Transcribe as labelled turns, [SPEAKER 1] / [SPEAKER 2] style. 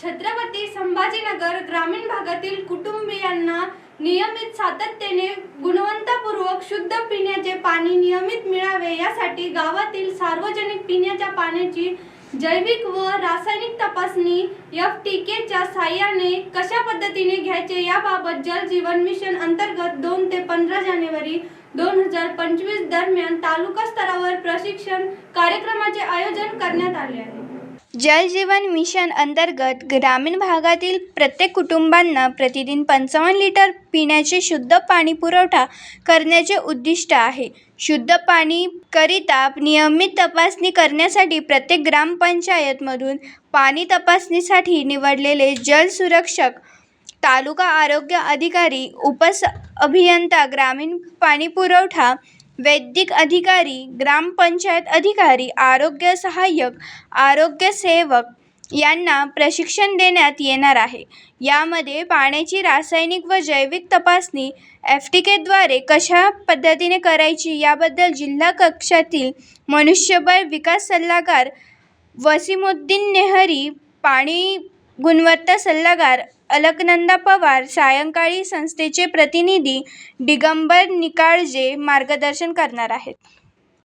[SPEAKER 1] छत्रपती संभाजीनगर ग्रामीण भागातील कुटुंबियांना नियमित सातत्याने गुणवत्तापूर्वक शुद्ध पिण्याचे पाणी नियमित मिळावे यासाठी गावातील सार्वजनिक पिण्याच्या पाण्याची जैविक व रासायनिक तपासणी एफ टी केच्या साह्याने कशा पद्धतीने घ्यायचे याबाबत जल जीवन मिशन अंतर्गत दोन ते पंधरा जानेवारी दोन हजार पंचवीस दरम्यान तालुका स्तरावर प्रशिक्षण कार्यक्रमाचे आयोजन करण्यात आले आहे.
[SPEAKER 2] जल जीवन मिशन अंतर्गत ग्रामीण भागातील प्रत्येक कुटुंबांना प्रतिदिन पंचावन्न लिटर पिण्याचे शुद्ध पाणी पुरवठा करण्याचे उद्दिष्ट आहे. शुद्ध पाणी करिता नियमित तपासणी करण्यासाठी प्रत्येक ग्रामपंचायतमधून पाणी तपासणीसाठी निवडलेले जल सुरक्षक तालुका आरोग्य अधिकारी उपस अभियंता ग्रामीण पाणी पुरवठा वैद्यक अधिकारी ग्रामपंचायत अधिकारी आरोग्य सहाय्यक आरोग्य सेवक यांना प्रशिक्षण देण्यात येणार आहे. यामध्ये पाण्याची रासायनिक व जैविक तपासणी एफ टी केद्वारे कशा पद्धतीने करायची याबद्दल जिल्हा कक्षातील मनुष्यबळ विकास सल्लागार वसीमुद्दीन नेहरी पाणी गुणवत्ता सल्लागार अलकनंदा पवार सायंकाळी संस्थेचे प्रतिनिधी दिगंबर निकाळजे मार्गदर्शन करणार आहेत.